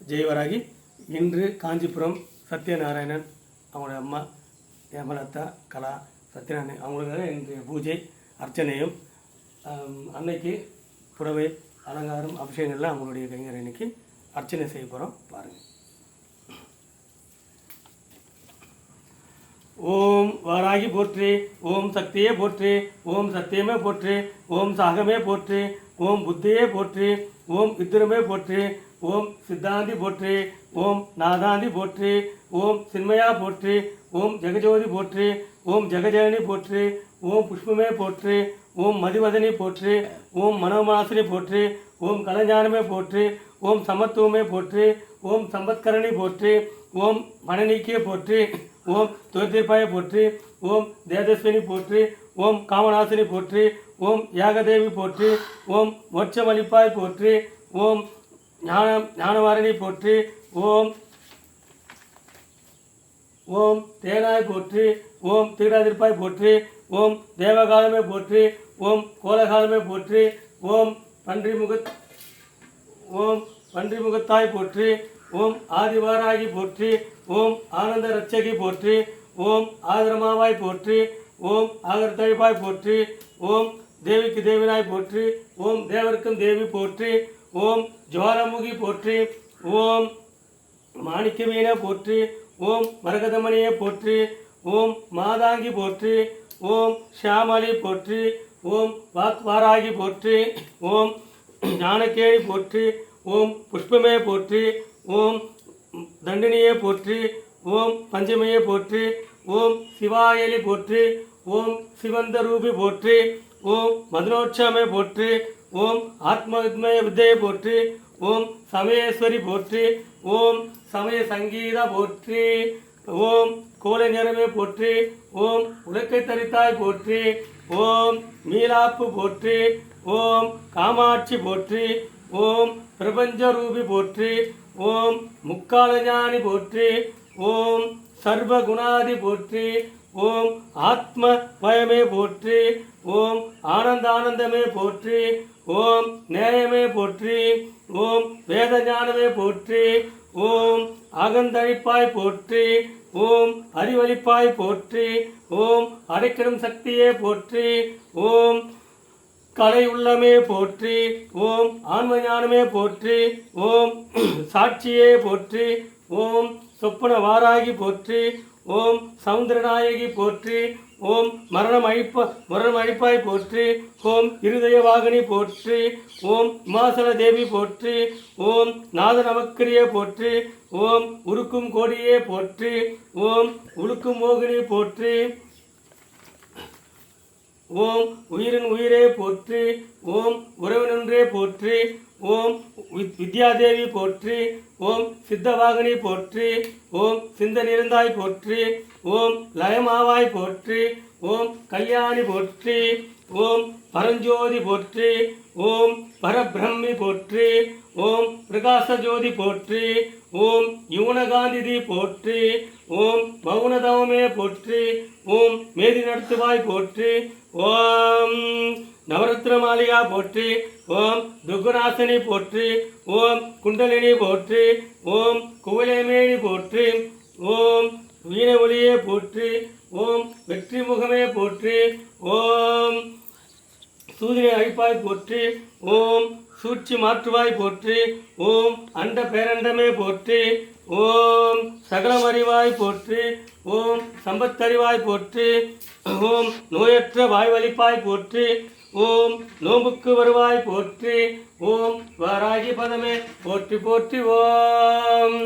ஜெயவராகி இன்று காஞ்சிபுரம் சத்யநாராயணன் அவங்களுடைய அம்மா ஹேமலதா கலா சத்யநாராயணன் அவங்களுக்காக இன்றைய பூஜை அர்ச்சனையும் அன்னைக்கு புடவை அலங்காரம் அபிஷேகங்கள்லாம் அவங்களுடைய கைஞர் இன்னைக்கு அர்ச்சனை செய்ய போகிறோம் பாருங்கள் ஓம் வாராகி போற்று ஓம் சக்தியே போற்று ஓம் சத்தியமே போற்று ஓம் சாகமே போற்று ஓம் புத்தியே போற்று ஓம் வித்திரமே போற்று ஓம் சித்தாந்தி போற்றி ஓம் நாதாந்தி போற்றி ஓம் சின்மயா போற்றி ஓம் ஜெகஜோதி போற்றி ஓம் ஜெகஜனனி போற்றி ஓம் புஷ்பமே போற்றி ஓம் மதிவதனி போற்றி ஓம் மனோமாசினி போற்றி ஓம் கலஞானமே போற்றி ஓம் சமத்துவமே போற்றி ஓம் சம்பத்கரணி போற்றி ஓம் மனநீக்கிய போற்றி ஓம் துவத்திற்பாய போற்றி ஓம் தேஜஸ்வினி போற்றி ஓம் காமநாசினி போற்றி ஓம் யாகதேவி போற்றி ஓம் மோட்சமளிப்பாய் போற்றி ஓம் ஞான ஞானவாரணி போற்றி ஓம் ஓம் தேனாய் போற்றி ஓம் தீராதிருப்பாய் போற்றி ஓம் தேவகாலமே போற்றி ஓம் கோலகாலமே போற்றி ஓம் பன்றி முக ஓம் பன்றி முகத்தாய் போற்றி ஓம் ஆதிவாராகி போற்றி ஓம் ஆனந்த ரட்சகி போற்றி ஓம் ஆதரமாவாய் போற்றி ஓம் ஆகர்தழிப்பாய் போற்றி ஓம் தேவிக்கு தேவினாய் போற்றி ஓம் தேவருக்கும் தேவி போற்றி ஓம் ஜுவாலமுகி போற்றி ஓம் மாணிக்கமீனே போற்றி ஓம் மரகதமணியே போற்றி ஓம் மாதாங்கி போற்றி ஓம் ஷியாமலி போற்றி ஓம் வாக்வாராகி போற்றி ஓம் ஞானக்கேழி போற்றி ஓம் புஷ்பமே போற்றி ஓம் தண்டினியே போற்றி ஓம் பஞ்சமையே போற்றி ஓம் சிவாயலி போற்றி ஓம் சிவந்த ரூபி போற்றி ஓம் மதுனோட்சமே போற்றி ஓம் ஆத்மவித்மய வித்தையை போற்றி ஓம் சமயேஸ்வரி போற்றி ஓம் சமய சங்கீதா போற்றி ஓம் கோலை நிறமே போற்றி ஓம் உலக்கை தரித்தாய் போற்றி ஓம் மீலாப்பு போற்றி ஓம் காமாட்சி போற்றி ஓம் பிரபஞ்ச ரூபி போற்றி ஓம் முக்காலஞானி போற்றி ஓம் சர்வகுணாதி போற்றி ஓம் ஆத்ம பயமே போற்றி ஓம் ஆனந்தானந்தமே போற்றி ஓம் நேயமே போற்றி ஓம் வேத ஞானமே போற்றி ஓம் அகந்தழிப்பாய் போற்றி ஓம் அறிவழிப்பாய் போற்றி ஓம் அடைக்கிடும் சக்தியே போற்றி ஓம் கலை உள்ளமே போற்றி ஓம் ஆன்ம ஞானமே போற்றி ஓம் சாட்சியே போற்றி ஓம் சொப்பன வாராகி போற்றி ஓம் சவுந்தரநாயகி போற்றி ஓம் மரணம் அழிப்ப மரணம் அழிப்பாய் போற்றி ஓம் இருதய வாகனி போற்றி ஓம் இமாசல தேவி போற்றி ஓம் நாத நமக்கிரியே போற்றி ஓம் உருக்கும் கோடியே போற்றி ஓம் உழுக்கும் மோகினி போற்றி ஓம் உயிரின் உயிரே போற்றி ஓம் உறவினன்றே போற்றி ஓம் வி- வித்யாதேவி போற்றி ஓம் சித்தவாகனி போற்றி ஓம் சிந்தனிருந்தாய் போற்றி ஓம் லயமாவாய் போற்றி ஓம் கல்யாணி போற்றி ஓம் பரஞ்சோதி போற்றி ஓம் பரபிரம்மி போற்றி ஓம் பிரகாச ஜோதி போற்றி ஓம் யுவனகாந்திதி போற்றி ஓம் மௌனதவமே போற்றி ஓம் மேதி நடத்துவாய் போற்றி ஓம் நவரத்ன மாளிகா போற்றி ஓம் துர்குநாசனி போற்றி ஓம் குண்டலினி போற்றி ஓம் குவலைமேனி போற்றி ஓம் வீண ஒளியே போற்றி ஓம் வெற்றி முகமே போற்றி ஓம் சூரியனை அழிப்பாய் போற்றி ஓம் சூழ்ச்சி மாற்றுவாய் போற்றி ஓம் அண்ட பேரண்டமே போற்றி ஓம் சகலம் அறிவாய் போற்றி ஓம் சம்பத்தறிவாய் போற்றி ஓம் நோயற்ற வாய்வழிப்பாய் போற்றி ஓம் நோம்புக்கு வருவாய் போற்றி ஓம் வாராகி பதமே போற்றி போற்றி ஓம்.